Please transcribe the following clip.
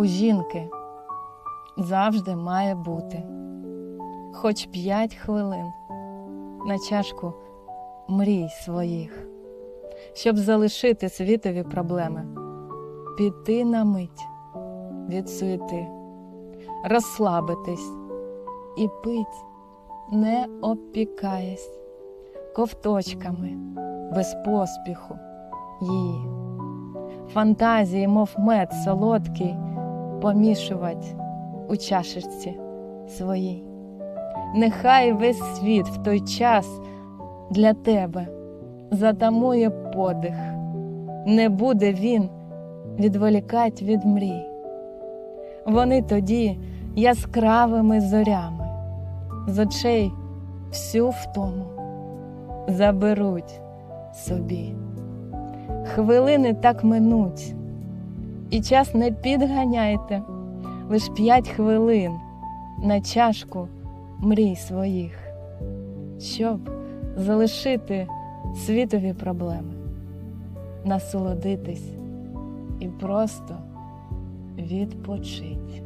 у жінки завжди має бути хоч п'ять хвилин на чашку мрій своїх, щоб залишити світові проблеми, піти на мить від суєти, розслабитись і пить, не опікаясь, ковточками без поспіху її. Фантазії, мов мед солодкий, помішувати у чашечці своїй. Нехай весь світ в той час для тебе затамує подих, не буде він відволікать від мрій. Вони тоді яскравими зорями, з очей всю втому заберуть собі. Хвилини так минуть, і час не підганяйте, лиш п'ять хвилин на чашку мрій своїх, щоб залишити світові проблеми, насолодитись і просто відпочить.